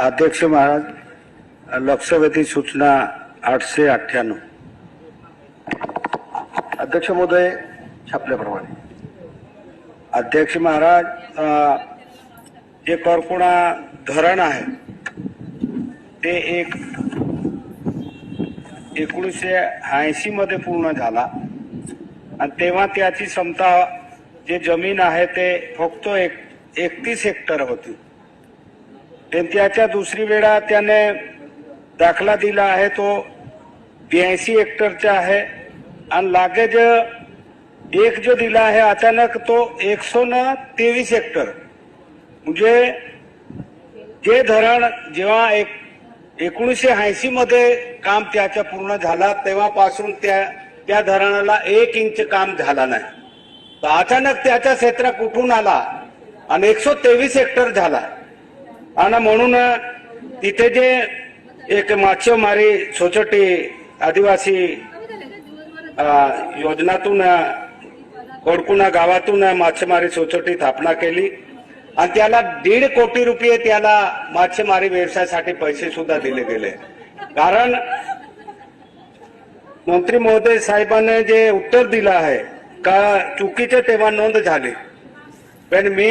अध्यक्ष महाराज लक्षवेधी सूचना आठशे अठ्ठ्याण्णव. अध्यक्ष महोदय छापल्याप्रमाणे. अध्यक्ष महाराज जे करकुणा धरण आहे ते एक एकोणीसशे ऐंशी मध्ये पूर्ण झाला. आणि तेव्हा त्याची क्षमता जे जमीन आहे ते फक्त एक एकतीस हेक्टर होती. त्याच्या दुसरी वेळा त्याने दाखला दिला आहे तो ब्याऐंशी हेक्टरचा आहे. आणि लागेच एक जो दिला आहे अचानक तो एकशे न तेवीस हेक्टर म्हणजे जे धरण जेव्हा एक एकोणीसशे ऐंशी मध्ये काम त्याच्या पूर्ण झाला तेव्हापासून त्या त्या धरणाला एक इंच काम झाला नाही. तर अचानक त्याचा क्षेत्र कुठून आला? आणि एकशे तेवीस हेक्टर झाला. आणि म्हणून तिथे जे एक मासेमारी सोसायटी आदिवासी योजनातून अ, कोडकुणा गावातून मासेमारी सोसायटी स्थापना केली. आणि त्याला दीड कोटी रुपये त्याला मासेमारी व्यवसायासाठी पैसे सुद्धा दिले गेले. कारण मंत्री महोदय साहेबांनी जे उत्तर दिलं आहे का चुकीचे तेव्हा नोंद झाली. पण मी